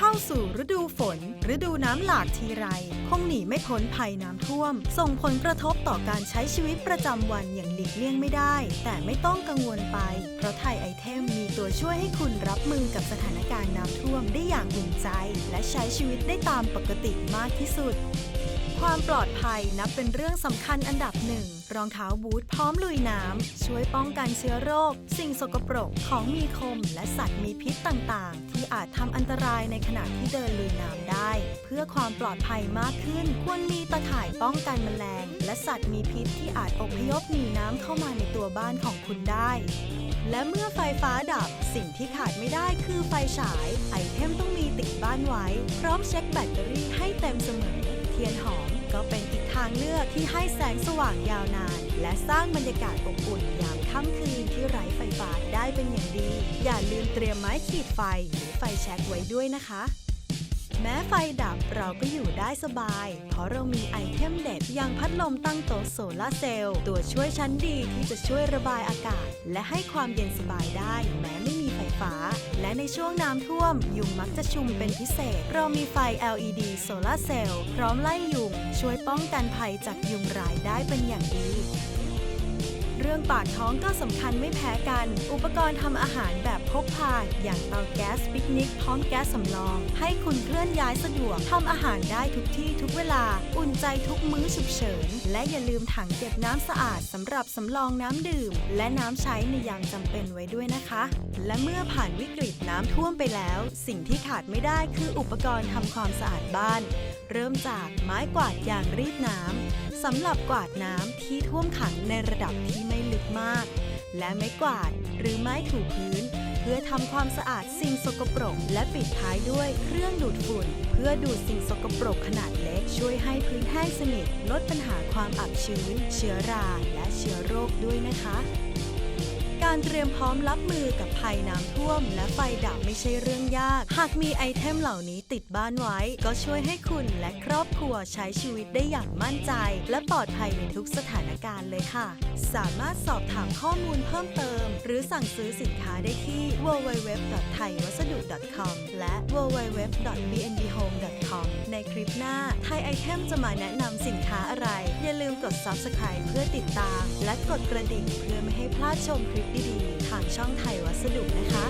เข้าสู่ฤดูฝน ฤดูน้ำหลากทีไร คงหนีไม่พ้นภัยน้ำท่วม ส่งผลกระทบต่อการใช้ชีวิตประจำวันอย่างหลีกเลี่ยงไม่ได้ แต่ไม่ต้องกังวลไป เพราะไทยไอเทมมีตัวช่วยให้คุณรับมือกับสถานการณ์น้ำท่วมได้อย่างอุ่นใจ และใช้ชีวิตได้ตามปกติมากที่สุด ความปลอดภัยนับเป็นเรื่องสำคัญอันดับหนึ่ง รองเท้าบูทพร้อมลุยน้ำ ช่วยป้องกันเชื้อโรค สิ่งสกปรกของมีคม และสัตว์มีพิษต่างๆ ที่อาจทำอันตรายในขณะที่เดินลุยน้ำได้ เพื่อความปลอดภัยมากขึ้น ควรมีตะข่ายป้องกันแมลง และสัตว์มีพิษที่อาจอพยพหนีน้ำเข้ามาในตัวบ้านของคุณได้ และเมื่อไฟฟ้าดับ สิ่งที่ขาดไม่ได้คือไฟฉาย ไอเทมต้องมีติดบ้านไว้ พร้อมเช็คแบตเตอรี่ให้เต็มเสมอ เทียนหอม ก็เป็นอีกทางเลือกที่ให้แสงสว่างยาวนาน และสร้างบรรยากาศอบอุ่นยามค่ำคืนที่ไร้ไฟฟ้าได้เป็นอย่างดี อย่าลืมเตรียมไม้ขีดไฟหรือไฟแช็กไว้ด้วยนะคะ แม้ไฟดับเราก็อยู่ได้สบาย เพราะเรามีไอเทมเด็ดอย่างพัดลมตั้งโต๊ะโซลาร์เซลล์ตัวช่วยชั้นดีที่จะช่วยระบายอากาศ และให้ความเย็นสบายได้แม้ไม่มีไฟ และในช่วงน้ำท่วม ยุงมักจะชุมเป็นพิเศษ เรามีไฟ LED โซลาเซลล์พร้อมไล่ยุง ช่วยป้องกันภัยจากยุงรายได้เป็นอย่างดี เรื่องปากท้องก็สำคัญไม่แพ้กัน อุปกรณ์ทำอาหารแบบพกพาอย่างเตาแก๊สปิกนิกพร้อมแก๊สสำรอง ให้คุณเคลื่อนย้ายสะดวกทำอาหารได้ทุกที่ทุกเวลา อุ่นใจทุกมื้อฉุกเฉิน และอย่าลืมถังเก็บน้ำสะอาดสำหรับสำรองน้ำดื่ม และน้ำใช้ในยามจำเป็นไว้ด้วยนะคะ และเมื่อผ่านวิกฤตน้ำท่วมไปแล้ว สิ่งที่ขาดไม่ได้คืออุปกรณ์ทำความสะอาดบ้าน เริ่มจากไม้กวาดยางรีดน้ำสำหรับกวาดน้ำที่ท่วมขังในระดับที่ไม่ลึกมาก และไม้กวาดหรือไม้ถูพื้น เพื่อทำความสะอาดสิ่งสกปรก และปิดท้ายด้วยเครื่องดูดฝุ่น เพื่อดูดสิ่งสกปรกขนาดเล็ก ช่วยให้พื้นแห้งสนิทลดปัญหาความอับชื้น เชื้อราและเชื้อโรคด้วยนะคะ การเตรียมพร้อมรับมือกับภัยน้ำท่วม และไฟดับไม่ใช่เรื่องยาก หากมีไอเทมเหล่านี้ติดบ้านไว้ ก็ช่วยให้คุณและครอบครัวใช้ชีวิตได้อย่างมั่นใจ และปลอดภัยในทุกสถานการณ์เลยค่ะ สามารถสอบถามข้อมูลเพิ่มเติม หรือสั่งซื้อสินค้าได้ที่ www.thaiwasadu.com และ www.bnbhome.com ในคลิปหน้าไทยไอเทมจะมาแนะนำสินค้าอะไร อย่าลืมกด subscribe เพื่อติดตาม และกดกระดิ่งเพื่อไม่ให้พลาดชมคลิปดีๆทางช่องไทยวัสดุนะคะ